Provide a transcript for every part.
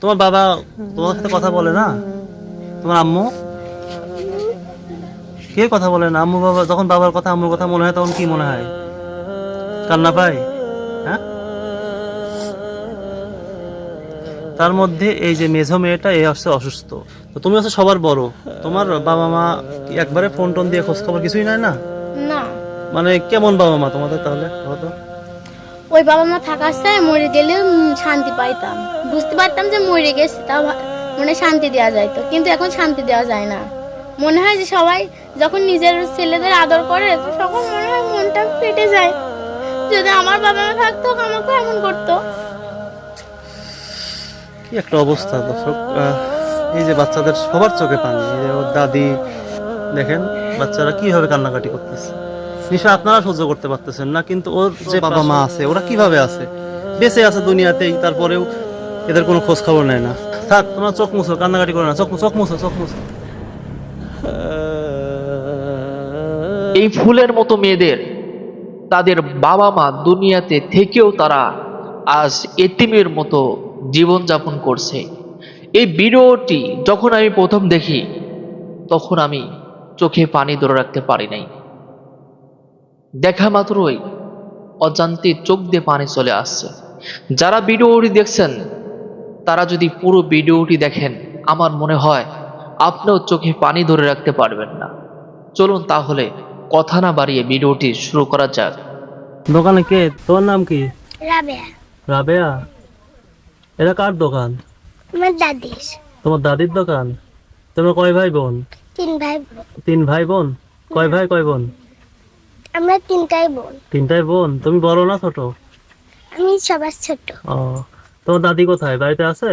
তোমার বাবা তোমার সাথে কথা বলে না? তোমার আম্মু? কে কথা বলে না? আম্মু বাবা যখন বাবার কথা আম্মুর কথা মনে হয় তখন কি মনে হয়? কান্না পায়? হ্যাঁ? তার মধ্যে এই যে মেঝো মেয়েটা এ হচ্ছে অসুস্থ। তো তুমি হচ্ছে সবার বড়। তোমার বাবা মা একবারে ফোন টোন দিয়ে খোঁজ খবর কিছুই নাই না? মানে কেমন বাবা মা তোমাদের তাহলে? ওই বাবা মা থাকার চাই মরে গেলে শান্তি পাইতাম। বুঝতে পারতাম যে মরে গেছে, তাও মনে শান্তি দেওয়া যাইতো। কিন্তু এখন শান্তি দেওয়া যায় না। মনে হয় যে সবাই যখন নিজের ছেলেদের আদর করে, তো তখন মনে হয় মনটা ফেটে যায়। যদি আমার বাবা মা থাকতো আমাকে এমন করতো। কি একটা অবস্থা, দর্শক। এই যে বাচ্চাদের সবার চোখে পানি ওর দাদি, দেখেন, বাচ্চারা কীভাবে কান্নাকাটি করতেছে। নিশ্চয় আপনারা সহ্য করতে পারতেছেন না কিন্তু ওর যে বাবা মা আছে ওরা কীভাবে আছে? বেঁচে আছে দুনিয়াতেই তারপরেও এদের কোনো খোঁজ খবর নেয় না। থাক তোমার চোখ মুছো কান্নাকাটি করো না। চোখ চোখ মুছো চোখ মুছো। এই ফুলের মতো মেয়েদের তাদের বাবা মা দুনিয়াতে থেকেও তারা আজ এতিমের মতো জীবনযাপন করছে। এই ভিডিওটি যখন আমি প্রথম দেখি তখন আমি চোখে পানি ধরে রাখতে পারি নাই। দেখা মাত্রই অজান্তে চোখ দিয়ে পানি চলে আসছে। যারা ভিডিওটি দেখছেন তারা যদি পুরো ভিডিওটি দেখেন আমার মনে হয় আপনিও চোখে পানি ধরে রাখতে পারবেন না। চলুন তাহলে কথা না বাড়িয়ে ভিডিওটি শুরু করা যাক। দোকানে কে? তোর নাম কি? রাবেয়া। রাবেয়া? এটা কার দোকান? আমার দাদিস তোমার দাদির দোকান? তোমার কয় ভাই বোন? তিন ভাই তিন ভাই বোন? কয় ভাই কয় বোন? আমরা তিনটাই বোন। তিনটাই বোন? তুমি বড় না ছোট? আমি সবার ছোট। ও তোমার দাদি কোথায়? বাড়িতে আছে?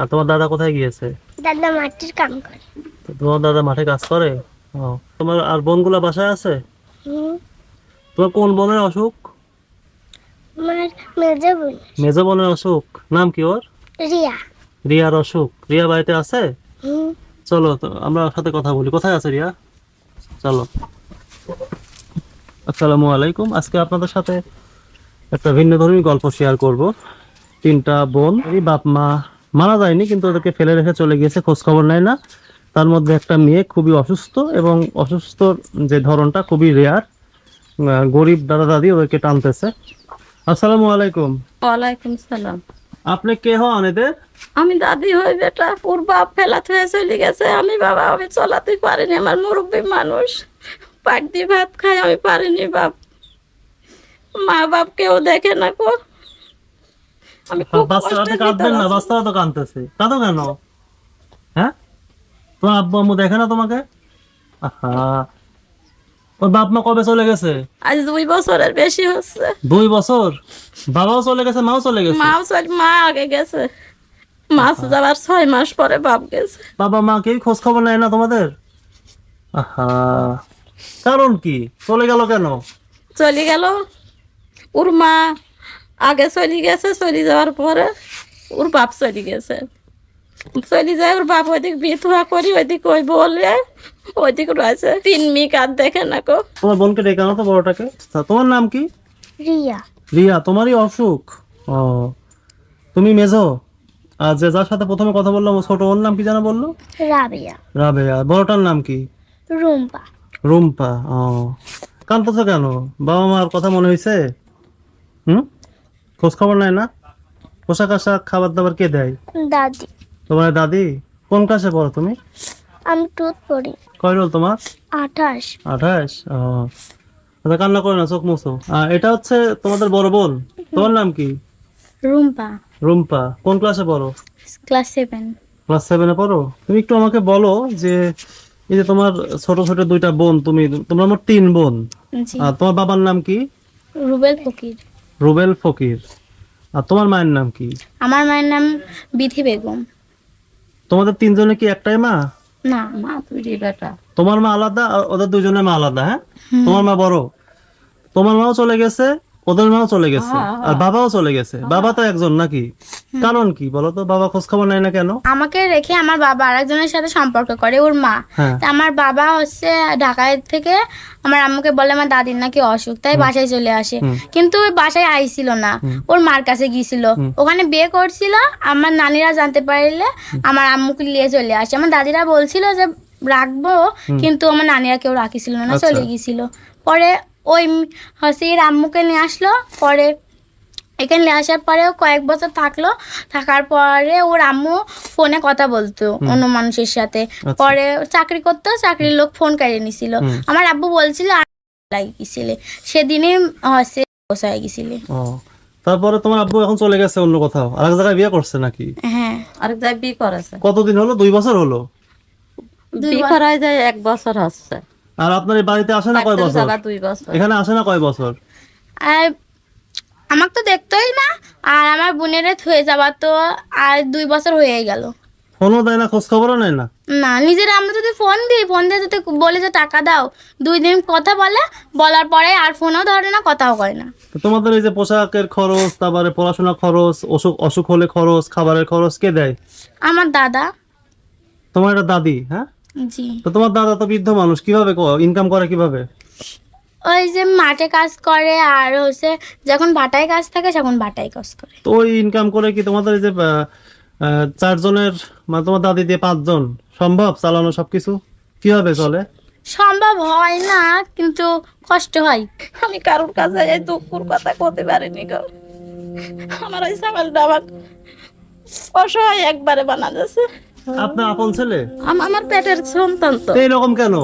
আর তোমার দাদা কোথায় গিয়েছে? দাদা মাটির কাম করে। তো তোমার দাদা মাঠে কাজ করে? ও তোমার আর বোনগুলা বাসায় আছে? তোমার কোন বোনের অসুখ? আমার মেজো বোন মেজ বোনের অসুখ। নাম কি ওর? রিয়া। রিয়ার অসুখ। রিয়া বাড়িতে আছে? চলো তো আমরা সাথে কথা বলি। কোথায় আছে রিয়া? চলো। আসসালামু আলাইকুম। আজকে আপনাদের সাথে একটা ভিন্ন ধর্মী গল্প শেয়ার করব। তিনটা বোন বাপ মা মারা যায়নি কিন্তু ওদেরকে ফেলে রেখে চলে গিয়েছে খোঁজ খবর নেয় না। তার মধ্যে একটা মেয়ে খুবই অসুস্থ এবং অসুস্থর যে ধরনটা খুবই রেয়ার গরিব দাদা দাদি ওদেরকে টানতেছে। আসসালামু আলাইকুম। ওয়ালাইকুম সালাম। আপনি কে হন এদের? আমি দাদি হই বেটা ওর বাপ ফেলাত হয়ে চলে গেছে। আমি বাবা আমি চলাতে পারিনি আমার মুরব্বী মানুষ। পাট দিয়ে ভাত খাই আমি পারিনি বাপ। মা বাপ কেউ দেখে না কো। আমি বাচ্চারা তো কাঁদবেন না বাচ্চারা তো কাঁদতেছে। কাঁদো কেন? হ্যাঁ? তোমার আব্বু আম্মু দেখে না তোমাকে? আহা। ওর বাপ মা কবে চলে গেছে? আজ দুই বছরের বেশি হচ্ছে। দুই বছর? বাবাও চলে গেছে মাও চলে গেছে? মাও চল মা আগে গেছে। মাস যাবার ছয় মাস পরে বাপ গেছে। বাবা মা কেউ খোঁজ খবর নেয় না তোমাদের? আহা। কারণ কি? চলে গেল কেন? চলে গেল। ওর মা আগে চলে গেছে চলে যাওয়ার পরে ওর বাপ চলে গেছে। চলে যায় ওর বাপ ওইদিক বিধবা করি ওইদিক ওই বলে ওইদিক রয়েছে। তিন মিক আর দেখে না কো তোমার বোনকে ডেকে আনো তো বড়টাকে। তা তোমার নাম কি? রিয়া। রিয়া তোমারই অসুখ? ও তুমি মেজো? আর যে যার সাথে প্রথমে কথা বললাম ও ছোট ওর নাম কি জানা বলল? রাবেয়া। রাবেয়া। বড়টার নাম কি? রুম্পা। রুম্পা ও। কাঁদতেছো কেন? বাবা মার কথা মনে হয়েছে হুম? খোঁজ খবর নাই না? পোশাক আশাক খাবার দাবার কে দেয়? দাদি। তোমার দাদি? কোন ক্লাসে পড়ো তুমি? আমি টুথ পড়ি। কয় রোল তোমার? আঠাশ। আঠাশ? ও। আচ্ছা কান্না করো না চোখ মুছো। আর এটা হচ্ছে তোমাদের বড় বোন? তোমার নাম কি? রুম্পা। রুম্পা। কোন ক্লাসে পড়ো? Class seven. ক্লাস সেভেনে পড়ো? তুমি একটু আমাকে বলো যে এই যে তোমার ছোট ছোট দুইটা বোন তুমি তোমরা আমার তিন বোন। আর তোমার বাবার নাম কি? রুবেল ফকির। রুবেল ফকির। আর তোমার মায়ের নাম কি? আমার মায়ের নাম বিধি বেগম। তোমাদের তিনজনে কি একটাই মা? না মা তুই বেটা। তোমার মা আলাদা আর ওদের দুজনের মা আলাদা হ্যাঁ? তোমার মা বড়। তোমার মাও চলে গেছে ওদের মাও চলে গেছে। হ্যাঁ, আর বাবাও চলে গেছে। বাবা তো একজন নাকি? কারণ কি বলো তো বাবা খোঁজ খবর নেয় না কেন? আমাকে রেখে আমার বাবা আরেকজনের সাথে সম্পর্ক করে ওর মা। হ্যাঁ। আমার বাবা হচ্ছে ঢাকায় থেকে আমার আম্মুকে বলে আমার দাদির নাকি অসুখ তাই বাসায় চলে আসে। কিন্তু ওই বাসায় আইছিল না। ওর মার কাছে গিয়েছিল। ওখানে বিয়ে করছিল আমার নানিরা জানতে পারলে আমার আম্মুকে নিয়ে চলে আসে। আমার দাদিরা বলছিল যে রাখব কিন্তু আমার নানিরা কেউ রাখিছিল না আচ্ছা। চলে গিয়েছিল। পরে ওই হচ্ছে আম্মুকে নিয়ে আসলো পরে এখানে নিয়ে আসার পরে ও কয়েক বছর থাকল। থাকার পরে ওর আম্মু ফোনে কথা বলতো অন্য মানুষের সাথে। পরে চাকরি করতো চাকরির লোক ফোন কাটিয়ে নিছিল। আমার আব্বু বলছিল লাগিয়েছিলে সেদিনই হচ্ছে বসায় গেছিলে। তারপরে তোমার আব্বু এখন চলে গেছে অন্য কোথাও? আর এক জায়গায় বিয়ে করছে নাকি? হ্যাঁ। আরেক জায়গায় বিয়ে করেছে। কতদিন হলো? দুই বছর হলো? বিয়ে করায় যায় এক বছর হচ্ছে। আর আপনার এই বাড়িতে আসে না কয় বছর? এখানে আসে না কয় বছর? আর আমাকে তো দেখতোই না আর আমার বোনেরা থয়ে যাওয়া তো আর দুই বছর হয়ে গেল। ফোনও দেয় না খোঁজ খবরও নেয় না? না নিজের আমরা যদি ফোন দিই ফোন দিয়ে যদি বলে যে টাকা দাও দুই দিন কথা বলে বলার পরে আর ফোনও ধরে না কথাও করে না। তোমাদের এই যে পোশাকের খরচ তারপরে পড়াশোনা খরচ অসুখ অসুখ হলে খরচ খাবারের খরচ কে দেয়? আমার দাদা। তোমার একটা দাদি হ্যাঁ? জি। তো তোমার দাদা তো বৃদ্ধ মানুষ কীভাবে ইনকাম করে কীভাবে? ওই যে মাঠে কাজ করে আর হচ্ছে যখন বাটায় কাজ থাকে তখন বাটায় কাজ করে। তো ওই ইনকাম করে কি তোমাদের এই যে চারজনের মানে তোমার দাদি দিয়ে পাঁচজন সম্ভব চালানো সবকিছু? কীভাবে চলে? সম্ভব হয় না কিন্তু কষ্ট হয়। আমি কারোর কাছে এই দুঃখুর কথা করতে পারিনি গো। আমার ওই ছাগলটা আমার অসহায় একবারে বানা যাচ্ছে আপনার আপন ছেলে? আমার পেটের সন্তান তো। এইরকম কেন?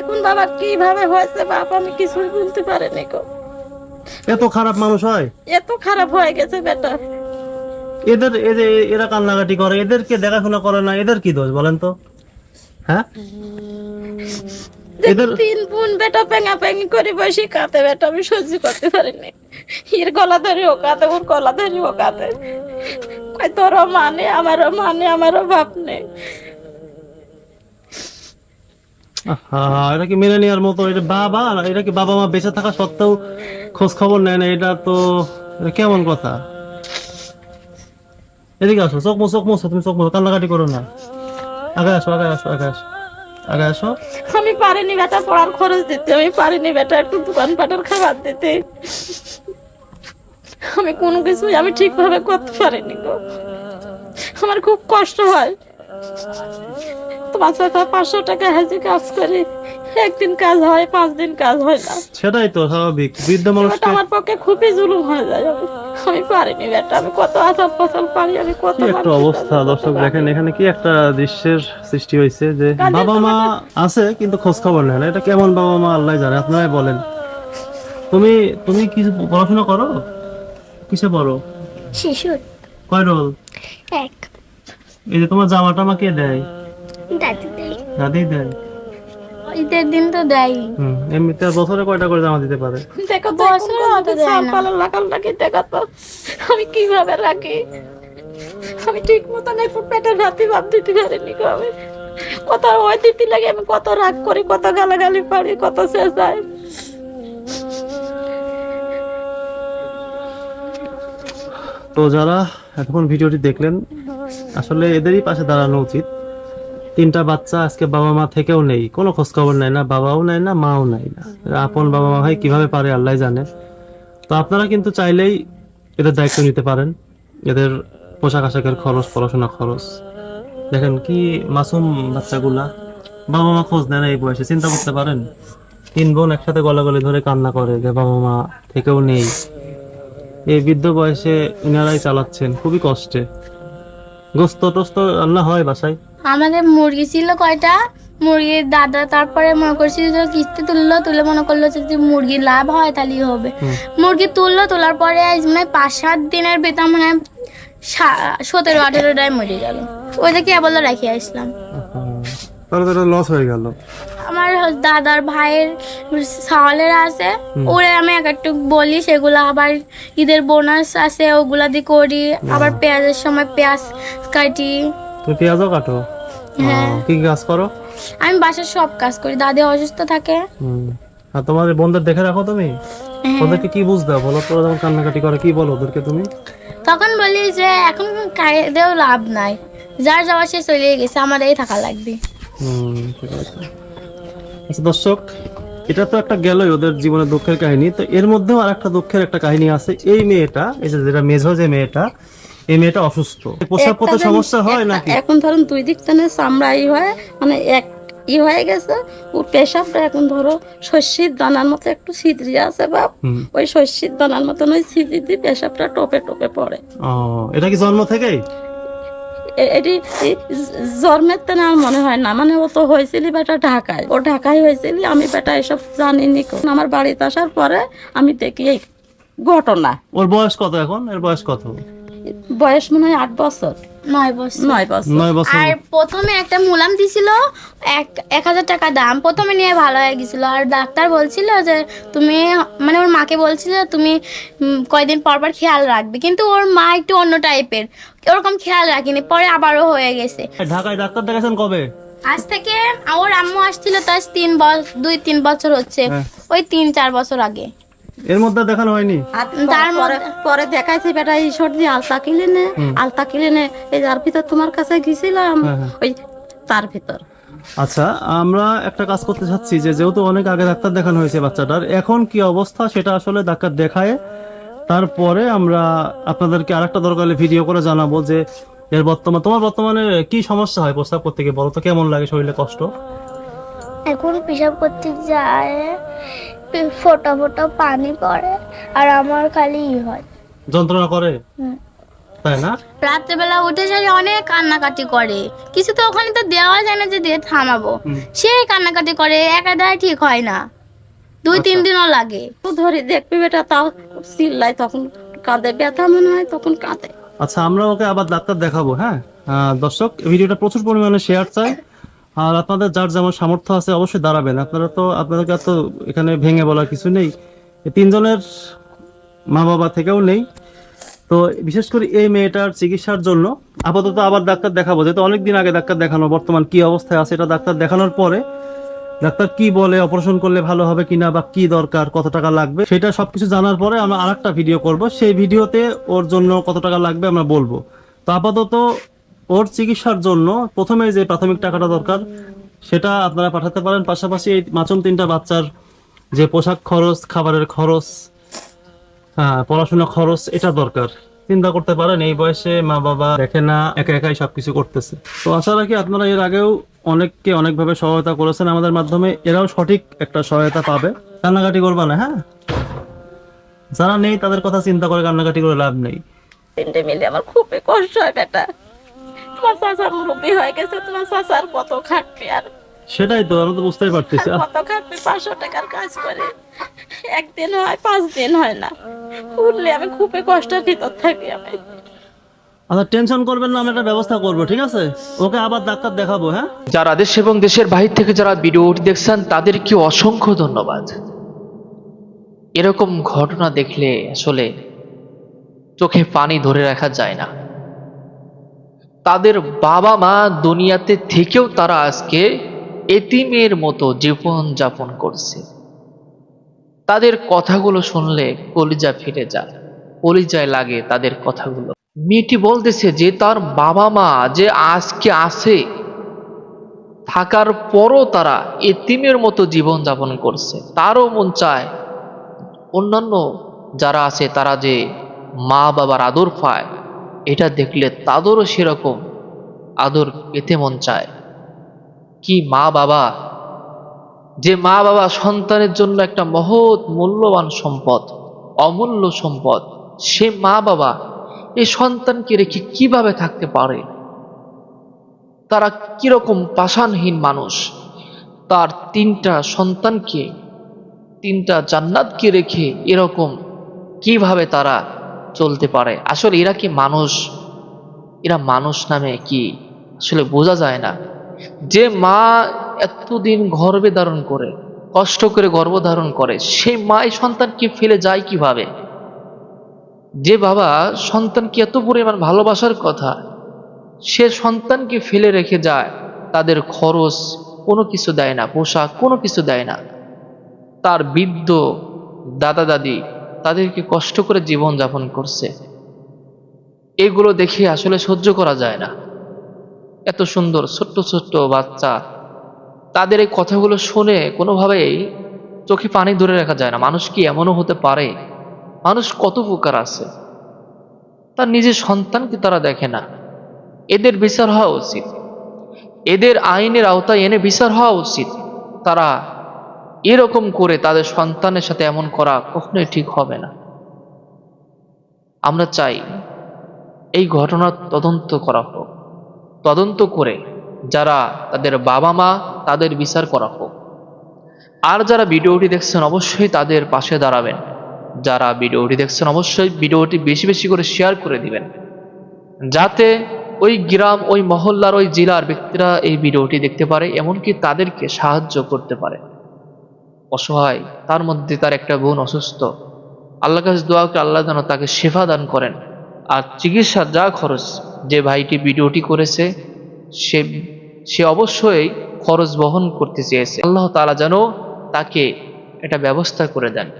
এখন বাবা কীভাবে হয়েছে বাপ আমি কিছুই বলতে পারিনি গো। এত খারাপ মানুষ হয়? এত খারাপ হয়ে গেছে বেটা। এদের যে এরা কান্নাকাটি করে এদেরকে দেখাশোনা করে না এদের কি দোষ বলেন তো? হ্যাঁ? এদের তিন বোন বেটা পেঙা পেঙি করে বসে কাঁদে বেটা আমি সহ্য করতে পারিনি। এর গলা ধরে ও কাঁদে ওর গলা ধরে ও কাঁদে। তোরও মানে আমারও মানে আমারও বাপ নেই। এটা কি মেনে নেওয়ার মতো? এটা বাবা এটা কি বাবা মা বেঁচে থাকা সত্ত্বেও খোঁজ খবর নেয় না? এটা তো কেমন কথা? এদিকে আসো চোখ মুছো চোখ মুছো তুমি চোখ মুছো কান্নাকাটি করো না। আগে আসো আগে আসো আগে আসো আগে আসো। আমি পারিনি বেটা পড়ার খরচ দিতে আমি পারিনি বেটা একটু দোকান পাটের খাবার দিতে। আমি কোনো কিছু আমি ঠিকভাবে করতে পারিনি গো। আমার খুব কষ্ট হয়। পাঁচশো টাকা হাজি কাজ করি। একদিন কাজ হয় পাঁচ দিন কাজ হয় না। সেটাই তো স্বাভাবিক। বৃদ্ধ ওটা মানুষকে আমার পক্ষে খুবই জুলুম হয়ে যায়। আমি পারিনি বেটা আমি কত আসাম পারি আমি কত একটা অবস্থা দর্শক দেখেন এখানে কি একটা দৃশ্যের সৃষ্টি হয়েছে যে বাবা মা আছে কিন্তু খোঁজ খবর নেয় না। এটা কেমন বাবা মা আল্লাহ জানে আপনারাই বলেন। তুমি তুমি কি পড়াশোনা করো? কিসে পড়ো? শিশুর। কয় রোল? এক। এই যে তোমার জামা টামা কে দেয়? দাদি দেয়। দাদি দেয়? ঈদের দিন তো দেয় হুম এমনিতে বছরে কয়টা করে জামা দিতে পারে? দেখো তো বছরে অত কত দেয় না। লাগাল লাগে দেখো তো? আমি কীভাবে রাখি? আমি ঠিক মতন একটু পেটের রাতি ভাব দিতে পারিনি আমি। কত ওই দিতে লাগে আমি কত রাগ করি কত গালাগালি পারি কত শেষ যায় তো যারা এতক্ষণ ভিডিওটি দেখলেন, আসলে এদেরই পাশে দাঁড়ানো উচিত। তিনটা বাচ্চা আজকে বাবা মা থেকেও নেই, কোনো খোঁজ খবর নেয় না, বাবাও নেয় না, মাও নেয় না। আপন বাবা মা ভাই কীভাবে পারে আল্লাহ জানে। তো আপনারা কিন্তু চাইলেই এদের দায়িত্ব নিতে পারেন। এদের পোশাক আশাকের খরচ, পড়াশোনা খরচ। দেখেন কি মাসুম বাচ্চাগুলা। বাবা মা খোঁজ নেয় না এই বয়সে, চিন্তা করতে পারেন? তিন বোন একসাথে গলাগলি ধরে কান্না করে যে বাবা মা থেকেও নেই। এই বৃদ্ধ বয়সে ইনারাই চালাচ্ছেন খুবই কষ্টে। গোস্ত টোস্ত রান্না হয় বাসায়? আমাদের মুরগি ছিল কয়টা? মুরগির দাদা তারপরে মনে করছিল যে কিস্তি তুললো তুলে মনে করল যে যদি মুরগি লাভ হয় তাহলেই হবে। মুরগি তুললো তোলার পরে আজ মানে পাঁচ সাত দিনের বেতন মানে সতেরো আঠেরোটায় মরে গেল। ওই দেখে বলে রেখে আসলাম। তাহলে লস হয়ে গেল। আমার দাদার ভাইয়ের সাওয়ালের আছে ওরে আমি এক একটু বলি সেগুলো আবার ঈদের বোনাস আছে ওগুলা দিয়ে করি। আবার পেঁয়াজের সময় পেঁয়াজ কাটি। তুমি পেঁয়াজও কাটো? হ্যাঁ। কি কাজ করো? আমি বাসার সব কাজ করি দাদি অসুস্থ থাকে। আর তোমার এই বোনদের দেখে রাখো তুমি? ওদেরকে কি বুঝ দাও বলো? তোরা যখন কান্নাকাটি করে কি বলো ওদেরকে তুমি? তখন বলি যে এখন কায়দেও লাভ নাই। যার যাওয়া সে চলে গেছে আমার এই থাকা লাগবে। হুম, ঠিক আছে। আচ্ছা দর্শক এটা তো একটা গেলই ওদের জীবনের দুঃখের কাহিনী। তো এর মধ্যেও আর একটা দুঃখের একটা কাহিনী আছে। এই মেয়েটা এই যে যেটা মেঝো যে মেয়েটা এই মেয়েটা অসুস্থ। সমস্যা হয় নাকি? এখন ধরুন দুই দিক হয় মানে এক ই হয়ে গেছে ওর পেশাবটা এখন ধরো শস্যের দানার মতো একটু ছিদ্রি আছে বাপ। ওই শস্যের দানার মতন ওই ছিদ্রি দিয়ে পেশাবটা টোপে টোপে পড়ে। ও এটা কি জন্ম থেকেই? এটি জন্মের তো না মনে হয় না। মানে ও তো হয়েছিল বেটা ঢাকায়। ও ঢাকায় হয়েছিল আমি বেটা এসব জানিনি আমার বাড়িতে আসার পরে আমি দেখি এই ঘটনা। ওর বয়স কত এখন? এর বয়স কত? বয়স মনে হয় আট বছর। নয় বছর। নয় বছর। নয় বছর। আর প্রথমে একটা মুলাম দিছিল এক এক হাজার টাকা দাম। প্রথমে নিয়ে ভালো হয়ে গেছিল। আর ডাক্তার বলছিল যে তুমি মানে ওর মাকে বলছিল তুমি কয়দিন পর পর খেয়াল রাখবে। কিন্তু ওর মা একটু অন্য টাইপের। ওরকম খেয়াল রাখিনি। পরে আবারও হয়ে গেছে। ঢাকায় ডাক্তার দেখাছেন কবে? আজ থেকে ওর আম্মু আসছিল তার তিন বছর দুই তিন বছর হচ্ছে। হ্যাঁ। ওই তিন চার বছর আগে। এর মধ্যে দেখানো হয়নি? তার পরে মধ্যে- পরে দেখাইছে বেটা এই সর্দি আলতা কিনে নে আলতা কিনে নে। এই যার ভিতর তোমার কাছে গেছিলাম হ্যাঁ, হ্যাঁ। ওই তার ভিতর। আচ্ছা আমরা একটা কাজ করতে চাচ্ছি যে যেহেতু অনেক আগে ডাক্তার দেখানো হয়েছে বাচ্চাটার এখন কি অবস্থা সেটা আসলে ডাক্তার দেখায়। তারপরে আমরা আপনাদেরকে আরেকটা দরকার হলে ভিডিও করে জানাব যে এর বর্তমান তোমার বর্তমানে কি সমস্যা হয় প্রস্তাব করতে গিয়ে? বলো তো কেমন লাগে? শরীরে কষ্ট? এখন পেশাব করতে যায় ফোটা ফোটা পানি পড়ে আর আমার খালি ই হয়। যন্ত্রণা করে? তাই না? রাত্রেবেলা উঠে সে অনেক কান্নাকাটি করে। কিছু তো ওখানে তো দেওয়া যায় না যে দিয়ে থামাবো। সে কান্নাকাটি করে একাদায় ঠিক হয় না। দুই তিন দিনও লাগে। তো ধরে দেখবি বেটা তাও চিল্লাই তখন কাঁদে। ব্যথা মনে হয় তখন কাঁদে। আচ্ছা আমরা ওকে আবার ডাক্তার দেখাবো হ্যাঁ? দর্শক ভিডিওটা প্রচুর পরিমাণে শেয়ার চাই। আর আপনাদের যার যেমন সামর্থ্য আছে অবশ্যই দাঁড়াবেন। আপনারা তো, আপনাদেরকে তো এখানে ভেঙে বলার কিছু নেই। তিনজনের মা বাবা থেকেও নেই। তো বিশেষ করে এই মেয়েটার চিকিৎসার জন্য আপাতত আবার ডাক্তার দেখাবো। যেহেতু অনেকদিন আগে ডাক্তার দেখানো, বর্তমান কি অবস্থায় আছে এটা ডাক্তার দেখানোর পরে ডাক্তার কি বলে অপারেশন করলে ভালো হবে কিনা বা কি দরকার, কত টাকা লাগবে, সেটা সবকিছু জানার পরে আমরা আরেকটা ভিডিও করব। সেই ভিডিওতে ওর জন্য কত টাকা লাগবে আমরা বলব। তো আপাতত ওর চিকিৎসার জন্য প্রথমে যে প্রাথমিক টাকাটা দরকার, সেটা আপনারা পাঠাতে পারেন। পাশাপাশি এই মাচুম তিনটা বাচ্চার যে পোশাক খরচ, খাবারের খরচ পড়াশোনা খরচ, এটা দরকার। চিন্তা করতে পারেন, এই বয়সে মা বাবা দেখে না, একা একাই সবকিছু করতেছে। তো আশা রাখি আপনারা এর আগেও অনেককে অনেকভাবে সহায়তা করেছেন আমাদের মাধ্যমে। এরাও সঠিক একটা সহায়তা পাবে। কান্নাকাটি করবা না হ্যাঁ? যারা নেই, তাদের কথা চিন্তা করে কান্নাকাটি করে লাভ নেই। তিনটে মিলে আমার খুবই কষ্ট হয়, বেটা। তোমার চাচার মুরব্বী হয়ে গেছে তোমার চাচার কত খাটবে আর? সেটাই তো আমরা তো বুঝতেই পারতেছি। কত খাটবে? পাঁচশো টাকার কাজ করে। একদিন হয় পাঁচ দিন হয় না। উঠলে আমি খুবই কষ্টের ভিতর থাকি আমি। আচ্ছা টেনশন করবেন না আমি একটা ব্যবস্থা করব ঠিক আছে? ওকে আবার ডাক্তার দেখাবো হ্যাঁ? যারা দেশ এবং দেশের বাহির থেকে যারা ভিডিওটি দেখছেন তাদেরকে অসংখ্য ধন্যবাদ। এরকম ঘটনা দেখলে আসলে চোখে পানি ধরে রাখা যায় না। তাদের বাবা মা দুনিয়াতে থেকেও তারা আজকে এতিমের মতো জীবন যাপন করছে। তাদের কথাগুলো শুনলে কলিজা ফিরে যায়, কলিজায় লাগে তাদের কথাগুলো। মেয়েটি বলতেছে যে, তার বাবা মা যে আজকে আছে, থাকার পরও তারা এতিমের মতো জীবন যাপন করছে। তারও মন চায়, অন্যান্য যারা আছে তারা যে মা বাবার আদর পায় এটা দেখলে তাদেরও সেরকম আদর পেতে মন চায়। কি মা বাবা? যে মা বাবা সন্তানের জন্য একটা মহৎ মূল্যবান সম্পদ, অমূল্য সম্পদ, সে মা বাবা এই সন্তানকে রেখে কীভাবে থাকতে পারে? তারা কীরকম পাষাণহীন মানুষ। তার তিনটা সন্তানকে, তিনটা জান্নাতকে রেখে এরকম কীভাবে তারা চলতে পারে। আসলে এরা কি মানুষ? এরা মানুষ নামে কি? আসলে বোঝা যায় না। যে মা এতদিন গর্ভে ধারণ করে, কষ্ট করে গর্ভধারণ করে, সেই মা এই সন্তানকে ফেলে যায় কীভাবে? যে বাবা সন্তানকে এত পরিমাণ ভালোবাসার কথা, সে সন্তানকে ফেলে রেখে যায়, তাদের খরচ কোনো কিছু দেয় না, পোশাক কোনো কিছু দেয় না। তার বৃদ্ধ দাদা দাদি তাদেরকে কষ্ট করে জীবন যাপন করছে। এগুলো দেখে আসলে সহ্য করা যায় না। এত সুন্দর, ছোট্ট ছোট্ট বাচ্চা। তাদের এই কথাগুলো শুনে কোনোভাবেই চোখে পানি ধরে রাখা যায় না। মানুষ কি এমনও হতে পারে? মানুষ কত প্রকার আছে? তার নিজের সন্তানকে তারা দেখে না? এদের বিচার হওয়া উচিত। এদের আইনের আওতায় এনে বিচার হওয়া উচিত। তারা এরকম করে তাদের সন্তানের সাথে এমন করা কখনোই ঠিক হবে না। আমরা চাই এই ঘটনার তদন্ত করা হোক। তদন্ত করে যারা তাদের বাবা মা তাদের বিচার করা হোক। আর যারা ভিডিওটি দেখছেন, অবশ্যই তাদের পাশে দাঁড়াবেন। যারা ভিডিওটি দেখছেন, অবশ্যই ভিডিওটি বেশি বেশি করে শেয়ার করে দিবেন। যাতে ওই গ্রাম, ওই মহল্লার, ওই জেলার ব্যক্তিরা এই ভিডিওটি দেখতে পারে, এমনকি তাদেরকে সাহায্য করতে পারে। অসহায়, তার মধ্যে তার একটা বোন অসুস্থ। আল্লাহ কাছে দোয়া করে আল্লাহ যেন তাকে সেবা দান করেন। আর চিকিৎসার যা খরচ যে ভাইটি ভিডিওটি করেছে, সে সে অবশ্যই খরচ বহন করতে চেয়েছে। আল্লাহ তাআলা যেন তাকে এটা ব্যবস্থা করে দেন।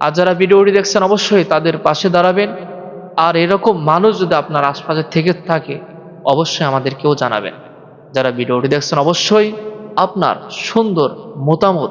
আর যারা ভিডিওটি দেখছেন, অবশ্যই তাদের পাশে দাঁড়াবেন। আর এরকম মানুষ যদি আপনার আশপাশে থেকে থাকে, অবশ্যই আমাদেরকেও জানাবেন। যারা ভিডিওটি দেখছেন, অবশ্যই আপনার সুন্দর মতামত